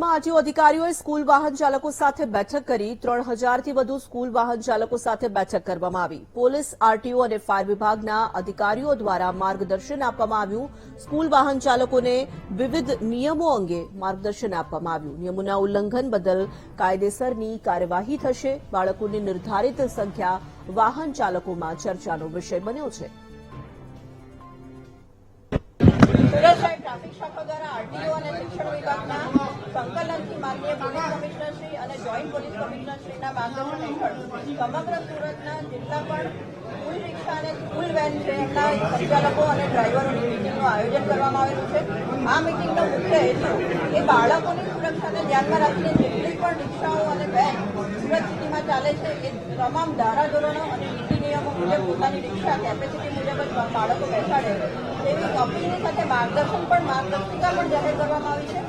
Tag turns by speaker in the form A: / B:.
A: સુરતમાં આરટીઓ અધિકારીઓએ સ્કૂલ વાહન ચાલકો સાથે બેઠક કરી ત્રણ હજારથી વધુ સ્કૂલ વાહન ચાલકો સાથે બેઠક કરવામાં આવી. પોલીસ, આરટીઓ અને ફાયર વિભાગના અધિકારીઓ દ્વારા માર્ગદર્શન આપવામાં આવ્યું. સ્કૂલ વાહન ચાલકોને વિવિધ નિયમો અંગે માર્ગદર્શન આપવામાં આવ્યું. નિયમોના ઉલ્લંઘન બદલ કાયદેસરની કાર્યવાહી થશે. બાળકોની નિર્ધારિત સંખ્યા વાહન ચાલકોમાં ચર્ચાનો વિષય બન્યો છે.
B: ટ્રાફિક શાખા દ્વારા આરટીઓ અને શિક્ષણ વિભાગના સંકલનથી માનનીય પોલીસ કમિશનર શ્રી અને જોઈન્ટ પોલીસ કમિશનર શ્રીના માર્ગદર્શન હેઠળ સમગ્ર સુરતના જેટલા પણ સ્કૂલ રિક્ષા અને સ્કૂલ વેન છે, એમના સંચાલકો અને ડ્રાઈવરોની મિટિંગનું આયોજન કરવામાં આવેલું છે. આ મિટિંગનો મુખ્ય હેતુ એ બાળકોની સુરક્ષાને ધ્યાનમાં રાખીને જેટલી પણ રિક્ષાઓ અને વેન સુરત સિટીમાં ચાલે છે, એ તમામ ધારાધોરણો અને નીતિ નિયમો મુજબ પોતાની રિક્ષા કેપેસિટી મુજબ જ બાળકો બેસાડે તેવી અપીલની સાથે માર્ગદર્શન પણ માર્ગદર્શિકા પણ જાહેર કરવામાં આવી છે.